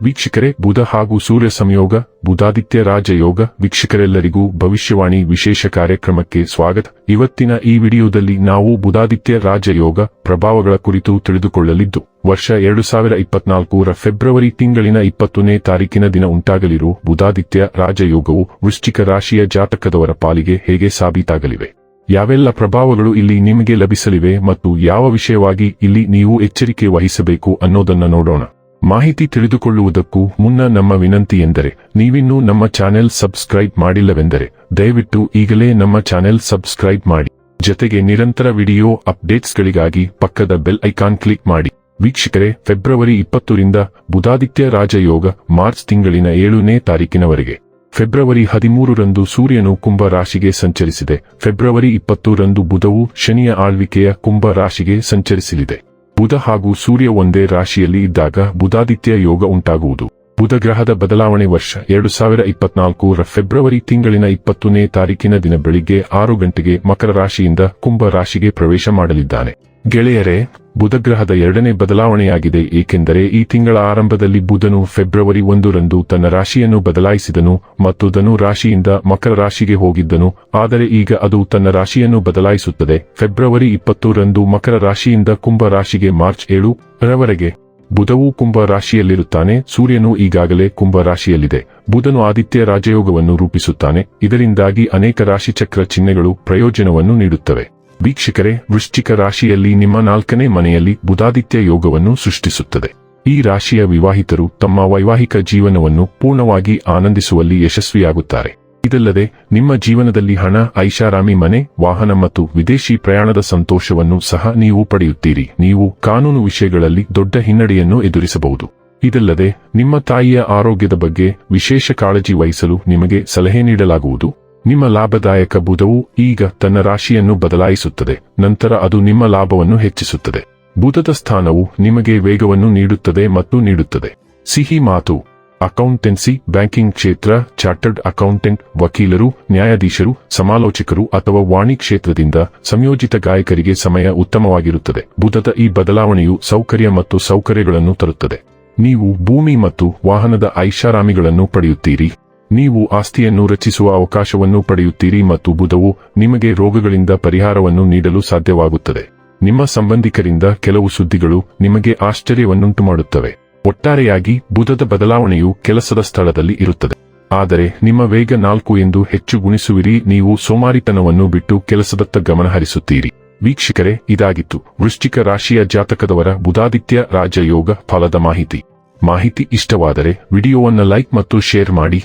ವೀಕ್ಷಕರೇ, ಬುಧ ಹಾಗೂ ಸೂರ್ಯ ಸಂಯೋಗ, ಬುಧಾದಿತ್ಯ ರಾಜಯೋಗ, ವೀಕ್ಷಕರೆಲ್ಲರಿಗೂ ಭವಿಷ್ಯವಾಣಿ ವಿಶೇಷ ಕಾರ್ಯಕ್ರಮಕ್ಕೆ ಸ್ವಾಗತ. ಇವತ್ತಿನ ಈ ವಿಡಿಯೋದಲ್ಲಿ ನಾವು ಬುಧಾದಿತ್ಯ ರಾಜಯೋಗ ಪ್ರಭಾವಗಳ ಕುರಿತು ತಿಳಿದುಕೊಳ್ಳಲಿದ್ದು, ವರ್ಷ ಎರಡು ಸಾವಿರ ಇಪ್ಪತ್ನಾಲ್ಕರ ಫೆಬ್ರವರಿ ತಿಂಗಳಿನ ಇಪ್ಪತ್ತನೇ ತಾರೀಕಿನ ದಿನ ಉಂಟಾಗಲಿರುವ ಬುಧಾದಿತ್ಯ ರಾಜಯೋಗವು ವೃಶ್ಚಿಕ ರಾಶಿಯ ಜಾತಕದವರ ಪಾಲಿಗೆ ಹೇಗೆ ಸಾಬೀತಾಗಲಿವೆ? ಯಾವೆಲ್ಲ ಪ್ರಭಾವಗಳು ಇಲ್ಲಿ ನಿಮಗೆ ಲಭಿಸಲಿವೆ ಮತ್ತು ಯಾವ ವಿಷಯವಾಗಿ ಇಲ್ಲಿ ನೀವು ಎಚ್ಚರಿಕೆ ವಹಿಸಬೇಕು ಅನ್ನೋದನ್ನ ನೋಡೋಣ. ಮಾಹಿತಿ ತಿಳಿದುಕೊಳ್ಳುವುದಕ್ಕೂ ಮುನ್ನ ನಮ್ಮ ವಿನಂತಿ ಎಂದರೆ, ನೀವಿನ್ನೂ ನಮ್ಮ ಚಾನೆಲ್ ಸಬ್ಸ್ಕ್ರೈಬ್ ಮಾಡಿಲ್ಲವೆಂದರೆ, ದಯವಿಟ್ಟು ಈಗಲೇ ನಮ್ಮ ಚಾನೆಲ್ ಸಬ್ಸ್ಕ್ರೈಬ್ ಮಾಡಿ. ಜೊತೆಗೆ ನಿರಂತರ ವಿಡಿಯೋ ಅಪ್ಡೇಟ್ಸ್ಗಳಿಗಾಗಿ ಪಕ್ಕದ ಬೆಲ್ ಐಕಾನ್ ಕ್ಲಿಕ್ ಮಾಡಿ. ವೀಕ್ಷಕರೇ, ಫೆಬ್ರವರಿ ಇಪ್ಪತ್ತರಿಂದ ಬುಧಾದಿತ್ಯ ರಾಜಯೋಗ, ಮಾರ್ಚ್ ತಿಂಗಳಿನ ಏಳನೇ ತಾರೀಕಿನವರೆಗೆ. ಫೆಬ್ರವರಿ ಹದಿಮೂರರಂದು ಸೂರ್ಯನು ಕುಂಭ ರಾಶಿಗೆ ಸಂಚರಿಸಿದೆ. ಫೆಬ್ರವರಿ ಇಪ್ಪತ್ತರಂದು ಬುಧವು ಶನಿಯ ಆಳ್ವಿಕೆಯ ಕುಂಭ ರಾಶಿಗೆ ಸಂಚರಿಸಲಿದೆ. ಬುಧ ಹಾಗೂ ಸೂರ್ಯ ಒಂದೇ ರಾಶಿಯಲ್ಲಿ ಇದ್ದಾಗ ಬುಧಾದಿತ್ಯ ಯೋಗ ಉಂಟಾಗುವುದು. ಬುಧ ಗ್ರಹದ ಬದಲಾವಣೆ ವರ್ಷ ಎರಡು ಸಾವಿರ ಇಪ್ಪತ್ನಾಲ್ಕರ ಫೆಬ್ರವರಿ ತಿಂಗಳಿನ ಇಪ್ಪತ್ತನೇ ತಾರೀಕಿನ ದಿನ ಬೆಳಿಗ್ಗೆ ಆರು ಗಂಟೆಗೆ ಮಕರ ರಾಶಿಯಿಂದ ಕುಂಭ ರಾಶಿಗೆ ಪ್ರವೇಶ ಮಾಡಲಿದ್ದಾನೆ. ಗೆಳೆಯರೇ, ಬುಧಗ್ರಹದ ಎರಡನೇ ಬದಲಾವಣೆಯಾಗಿದೆ, ಏಕೆಂದರೆ ಈ ತಿಂಗಳ ಆರಂಭದಲ್ಲಿ ಬುಧನು ಫೆಬ್ರವರಿ ಒಂದರಂದು ತನ್ನ ರಾಶಿಯನ್ನು ಬದಲಾಯಿಸಿದನು ಮತ್ತು ಧನು ರಾಶಿಯಿಂದ ಮಕರ ರಾಶಿಗೆ ಹೋಗಿದ್ದನು, ಆದರೆ ಈಗ ಅದು ತನ್ನ ರಾಶಿಯನ್ನು ಬದಲಾಯಿಸುತ್ತದೆ. ಫೆಬ್ರವರಿ ಇಪ್ಪತ್ತರಂದು ಮಕರ ರಾಶಿಯಿಂದ ಕುಂಭ ರಾಶಿಗೆ ಮಾರ್ಚ್ ಏಳು ರವರೆಗೆ. ಬುಧವು ಕುಂಭ ರಾಶಿಯಲ್ಲಿರುತ್ತಾನೆ, ಸೂರ್ಯನು ಈಗಾಗಲೇ ಕುಂಭ ರಾಶಿಯಲ್ಲಿದೆ. ಬುಧನು ಆದಿತ್ಯ ರಾಜಯೋಗವನ್ನು ರೂಪಿಸುತ್ತಾನೆ, ಇದರಿಂದಾಗಿ ಅನೇಕ ರಾಶಿಚಕ್ರ ಚಿಹ್ನೆಗಳು ಪ್ರಯೋಜನವನ್ನು ನೀಡುತ್ತವೆ. ವೀಕ್ಷಕರೇ, ವೃಶ್ಚಿಕ ರಾಶಿಯಲ್ಲಿ ನಿಮ್ಮ ನಾಲ್ಕನೇ ಮನೆಯಲ್ಲಿ ಬುಧಾದಿತ್ಯ ಯೋಗವನ್ನು ಸೃಷ್ಟಿಸುತ್ತದೆ. ಈ ರಾಶಿಯ ವಿವಾಹಿತರು ತಮ್ಮ ವೈವಾಹಿಕ ಜೀವನವನ್ನು ಪೂರ್ಣವಾಗಿ ಆನಂದಿಸುವಲ್ಲಿ ಯಶಸ್ವಿಯಾಗುತ್ತಾರೆ. ಇದಲ್ಲದೆ, ನಿಮ್ಮ ಜೀವನದಲ್ಲಿ ಹಣ, ಐಷಾರಾಮಿ ಮನೆ, ವಾಹನ ಮತ್ತು ವಿದೇಶಿ ಪ್ರಯಾಣದ ಸಂತೋಷವನ್ನು ಸಹ ನೀವು ಪಡೆಯುತ್ತೀರಿ. ನೀವು ಕಾನೂನು ವಿಷಯಗಳಲ್ಲಿ ದೊಡ್ಡ ಹಿನ್ನಡೆಯನ್ನು ಎದುರಿಸಬಹುದು. ಇದಲ್ಲದೆ, ನಿಮ್ಮ ತಾಯಿಯ ಆರೋಗ್ಯದ ಬಗ್ಗೆ ವಿಶೇಷ ಕಾಳಜಿ ವಹಿಸಲು ನಿಮಗೆ ಸಲಹೆ ನೀಡಲಾಗುವುದು. ನಿಮ್ಮ ಲಾಭದಾಯಕ ಬುಧವು ಈಗ ತನ್ನ ರಾಶಿಯನ್ನು ಬದಲಾಯಿಸುತ್ತದೆ, ನಂತರ ಅದು ನಿಮ್ಮ ಲಾಭವನ್ನು ಹೆಚ್ಚಿಸುತ್ತದೆ. ಬುಧದ ಸ್ಥಾನವು ನಿಮಗೆ ವೇಗವನ್ನು ನೀಡುತ್ತದೆ ಮತ್ತು ನೀಡುತ್ತದೆ. ಸಿಹಿ ಮಾತು. ಅಕೌಂಟೆನ್ಸಿ, ಬ್ಯಾಂಕಿಂಗ್ ಕ್ಷೇತ್ರ, ಚಾರ್ಟರ್ಡ್ ಅಕೌಂಟೆಂಟ್, ವಕೀಲರು, ನ್ಯಾಯಾಧೀಶರು, ಸಮಾಲೋಚಕರು ಅಥವಾ ವಾಣಿ ಕ್ಷೇತ್ರದಿಂದ ಸಂಯೋಜಿತ ಗಾಯಕರಿಗೆ ಸಮಯ ಉತ್ತಮವಾಗಿರುತ್ತದೆ. ಬುಧದ ಈ ಬದಲಾವಣೆಯು ಸೌಕರ್ಯ ಮತ್ತು ಸೌಕರ್ಯಗಳನ್ನು ತರುತ್ತದೆ. ನೀವು ಭೂಮಿ ಮತ್ತು ವಾಹನದ ಐಷಾರಾಮಿಗಳನ್ನು ಪಡೆಯುತ್ತೀರಿ. ನೀವು ಆಸ್ತಿಯನ್ನು ರಚಿಸುವ ಅವಕಾಶವನ್ನು ಪಡೆಯುತ್ತೀರಿ ಮತ್ತು ಬುಧವು ನಿಮಗೆ ರೋಗಗಳಿಂದ ಪರಿಹಾರವನ್ನು ನೀಡಲು ಸಾಧ್ಯವಾಗುತ್ತದೆ. ನಿಮ್ಮ ಸಂಬಂಧಿಕರಿಂದ ಕೆಲವು ಸುದ್ದಿಗಳು ನಿಮಗೆ ಆಶ್ಚರ್ಯವನ್ನುಂಟು ಮಾಡುತ್ತವೆ ಒಟ್ಟಾರೆಯಾಗಿ ಬುಧದ ಬದಲಾವಣೆಯು ಕೆಲಸದ ಸ್ಥಳದಲ್ಲಿ ಇರುತ್ತದೆ. ಆದರೆ ನಿಮ್ಮ ವೇಗ ನಾಲ್ಕು ಎಂದು ಹೆಚ್ಚು ಗುಣಿಸುವಿರಿ, ನೀವು ಸೋಮಾರಿತನವನ್ನು ಬಿಟ್ಟು ಕೆಲಸದತ್ತ ಗಮನಹರಿಸುತ್ತೀರಿ. ವೀಕ್ಷಕರೇ, ಇದಾಗಿತ್ತು. ವೃಶ್ಚಿಕ ರಾಶಿಯ ಜಾತಕದವರ ಬುಧಾದಿತ್ಯ ರಾಜಯೋಗ ಫಲದ ಮಾಹಿತಿ. ಮಾಹಿತಿ ಇಷ್ಟವಾದರೆ ವಿಡಿಯೋವನ್ನು ಲೈಕ್ ಮತ್ತು ಶೇರ್ ಮಾಡಿ.